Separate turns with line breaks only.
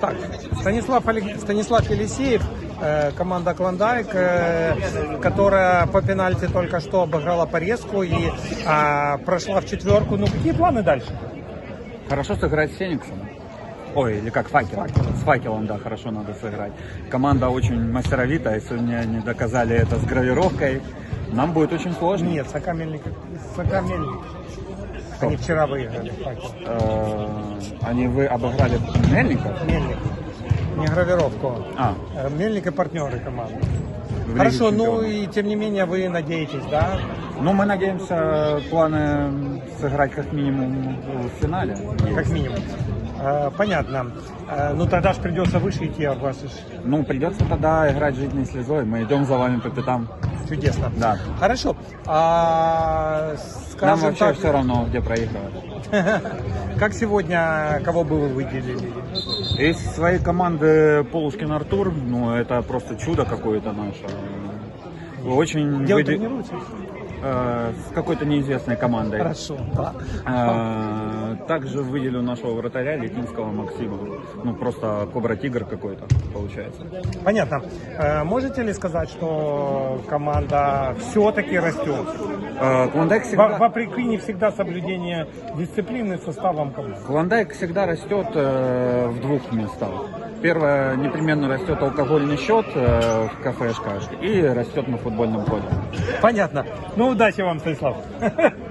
Так, Станислав, Олег- Станислав Елисеев, э, команда Клондайк, э, которая по пенальти только что обыграла порезку и а, прошла в четверку. Ну, какие планы дальше?
Хорошо сыграть с Фениксом. Ой, или как факел. С факелом, да, хорошо надо сыграть. Команда очень мастеровитая, сегодня они доказали это с гравировкой. Нам будет очень сложно.
Нет, Сокамельник. Сокамельник. Они вчера выиграли. Факел.
Они вы обыграли Мельника?
Мельник. Не гравировку.
А,
Э, Мельник и партнеры команды.
в
Хорошо, ну и тем не менее вы надеетесь, да?
Ну, мы надеемся планы сыграть как минимум в финале.
Как минимум. Э, Понятно. Э, Ну тогда же придется выше идти, а вас уж
Ну, придется тогда играть жизненной слезой. Мы идем за вами по пятам.
Чудесно.
Да.
Хорошо. А,
Нам
скажем
вообще
так,
все равно, где проигрывать.
как сегодня, кого бы вы выделили?
Из своей команды Полушкин Артур, ну, это просто чудо какое-то наше. Очень
Где вы
выде-
тренируетесь?
э, с какой-то неизвестной командой.
Хорошо, да.
Э, Также выделю нашего вратаря Летинского Максима. Ну, просто Кобра Тигр какой-то, получается.
Понятно. Э, Можете ли сказать, что команда все-таки растет?
Э, Клондайк всегда...
Вопреки не всегда соблюдение дисциплины составом команды.
Клондайк всегда растет э, в двух местах. Первое, непременно растет алкогольный счет в кафешках и растет на футбольном поле.
Понятно. Ну, удачи вам, Станислав.